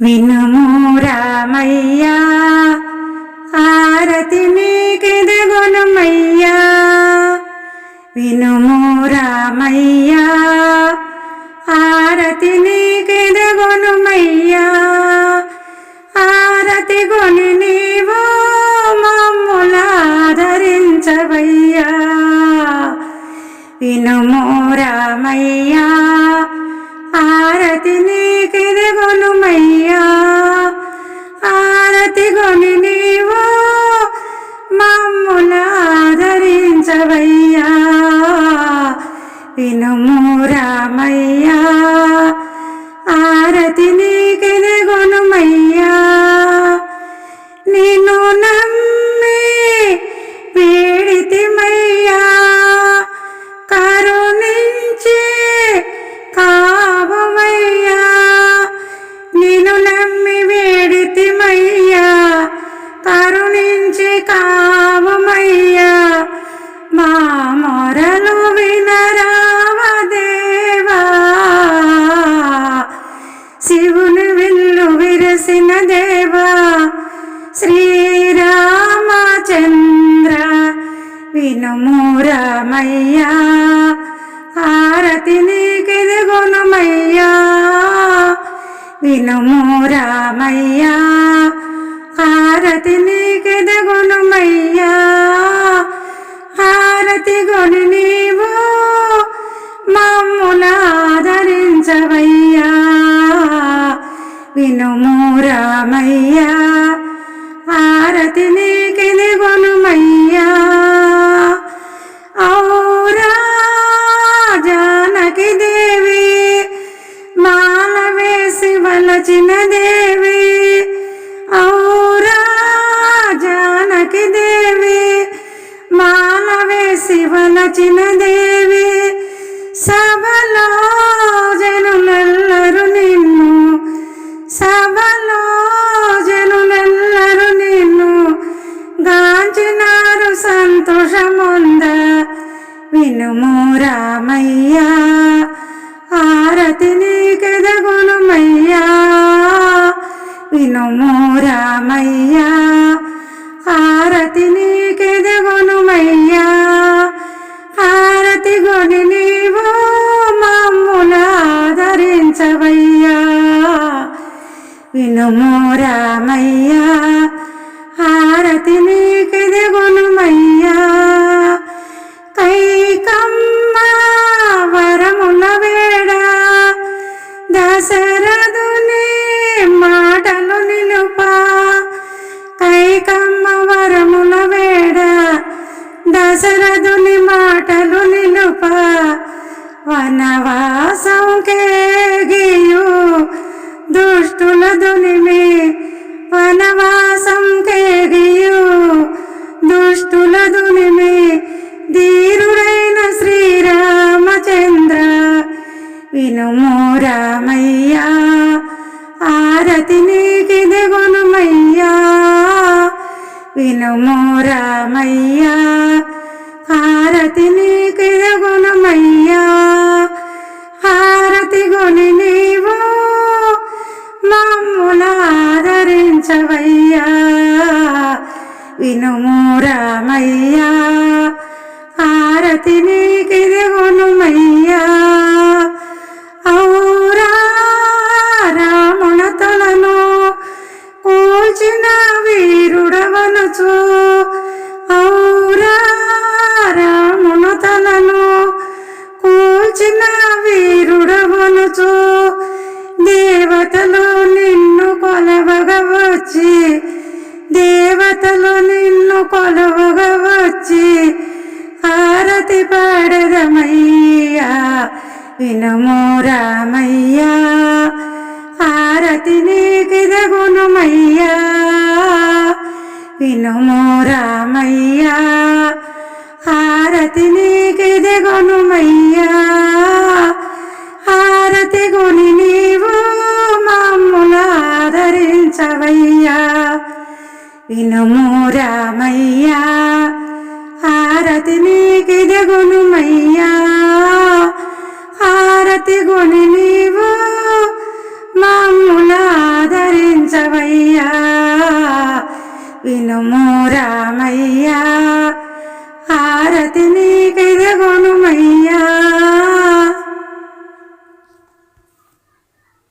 వినుము రామయ్యా ఆరతి నీకెదగొనుమయ్యా వినుము రామయ్యా ఆరతి నీకెదగొనుమయ్యా ఆరతి గొని నీవు మమ్ములాదరించవయ్యా. వినుము రామయ్యా ఆరతి నీకే రామయ్యా శ్రీరామచంద్ర వినుము రామయ్యా హారతి నీకెదుగునుమయ్యా. వినుము రామయ్యా హారతి నీకెదుగునుమయ్యా. హారతి గొని నీవు మమ్ముల ఆదరించవయ్యా. వినుము రామయ్యా వేసి దేవి ఔరా జానకి దేవి మాల వేసి వలచిన దేవి సభలో జనులెల్లరు నిన్ను సభలో జనులెల్లరు నిన్ను గాంచినారు సంతోషముంద. వినుము రామయ్యా. వినుము రామయ్యా హారతి నీకెదగొనుమయ్యా కైకమ్మ వరముల వేడ దశరథుని మాటలు నిలుప. కైకమ్మ వరముల వేడ దశరథుని మాటలు నిలుప. వనవాసం కేగియు దుష్టుల దునిమి వినుము రామయ్యా ఆరతి నీకిదెగొనుమయ్యా వినుమో రామయ్యా ఆరతి నీకిదెగొనుమయ్యా ఆరతి గొని నీవు మమ్ముల ఆదరించవయ్యా. వినుమో రామయ్యా ఆరతి నీకిదెగొనుమయ్యా వినుము రామయ్యా హారతి నీకిదగునుమయ్యా వినుము రామయ్యా హారతి నీకిదగునుమయ్యా ఆరతి గుని నీవు మమ్ముల ఆదరించవయ్యా. వినుము రామయ్యా హారతి నీకిదగునుమయ్యా వినుము రామయ్య. ఆరతి నీకెదగొను